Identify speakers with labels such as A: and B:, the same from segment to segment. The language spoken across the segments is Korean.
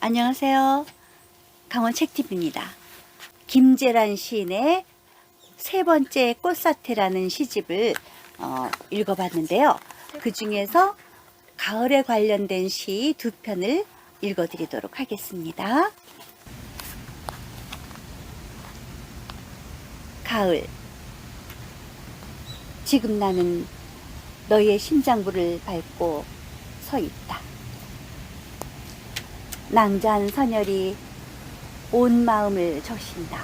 A: 안녕하세요. 강원 책TV입니다. 김재란 시인의 세 번째 꽃사태라는 시집을 어, 읽어봤는데요. 그 중에서 가을에 관련된 시 두 편을 읽어드리도록 하겠습니다. 가을. 지금 나는 너의 심장부를 밟고 서 있다. 낭자한 선열이 온 마음을 적신다.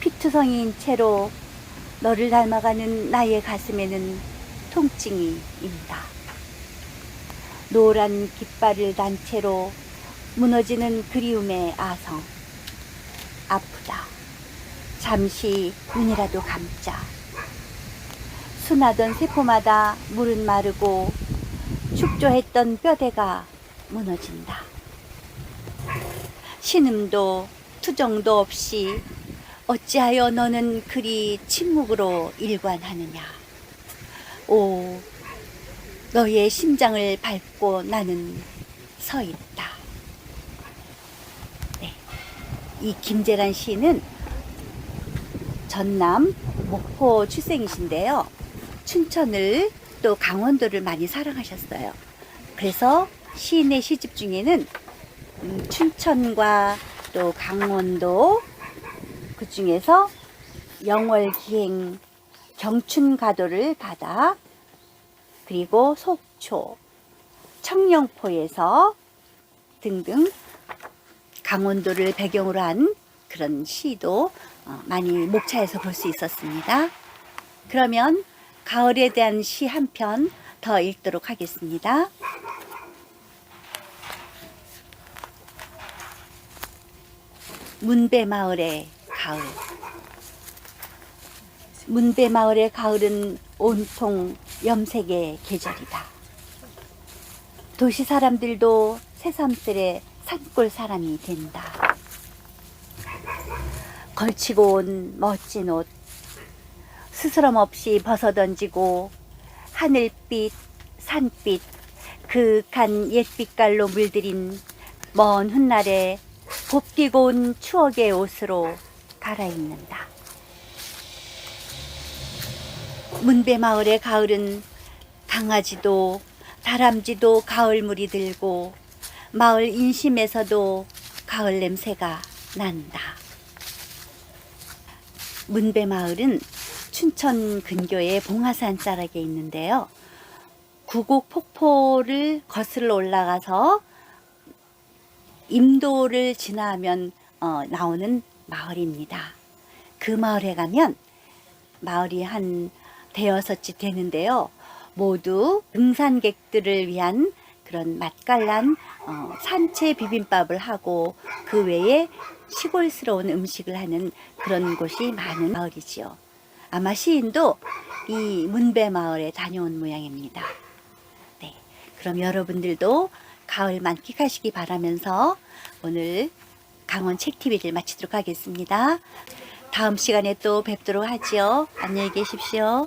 A: 피투성이인 채로 너를 닮아가는 나의 가슴에는 통증이 있다. 노란 깃발을 단 채로 무너지는 그리움의 아성. 아프다. 잠시 눈이라도 감자. 순하던 세포마다 물은 마르고 축조했던 뼈대가 무너진다. 신음도 투정도 없이 어찌하여 너는 그리 침묵으로 일관하느냐. 오, 너의 심장을 밟고 나는 서 있다. 네. 이 김재란 시인은 전남 목포 출생이신데요. 춘천을 또 강원도를 많이 사랑하셨어요. 그래서 시인의 시집 중에는 음, 춘천과 또 강원도 그 중에서 영월 기행 경춘가도를 가다 그리고 속초 청령포에서 등등 강원도를 배경으로 한 그런 시도 어, 많이 목차에서 볼 수 있었습니다. 그러면 가을에 대한 시 한 편 더 읽도록 하겠습니다. 문배 마을의 가을. 문배 마을의 가을은 온통 염색의 계절이다. 도시 사람들도 새삼스레 산골 사람이 된다. 걸치고 온 멋진 옷, 스스럼 없이 벗어 던지고 하늘빛, 산빛, 그윽한 옛빛깔로 물들인 먼 훗날에 곱디고 온 추억의 옷으로 갈아입는다. 문배 마을의 가을은 강아지도 다람쥐도 가을물이 들고 마을 인심에서도 가을 냄새가 난다. 문배 마을은 춘천 근교의 봉화산 자락에 있는데요. 구곡 폭포를 거슬러 올라가서 임도를 지나면 어, 나오는 마을입니다. 그 마을에 가면 마을이 한 대여섯이 되는데요. 모두 등산객들을 위한 그런 맛깔난 어, 산채 비빔밥을 하고 그 외에 시골스러운 음식을 하는 그런 곳이 많은 마을이지요. 아마 시인도 이 문배 마을에 다녀온 모양입니다. 네, 그럼 여러분들도 가을 만끽하시기 바라면서 오늘 강원 책TV를 마치도록 하겠습니다. 다음 시간에 또 뵙도록 하지요. 안녕히 계십시오.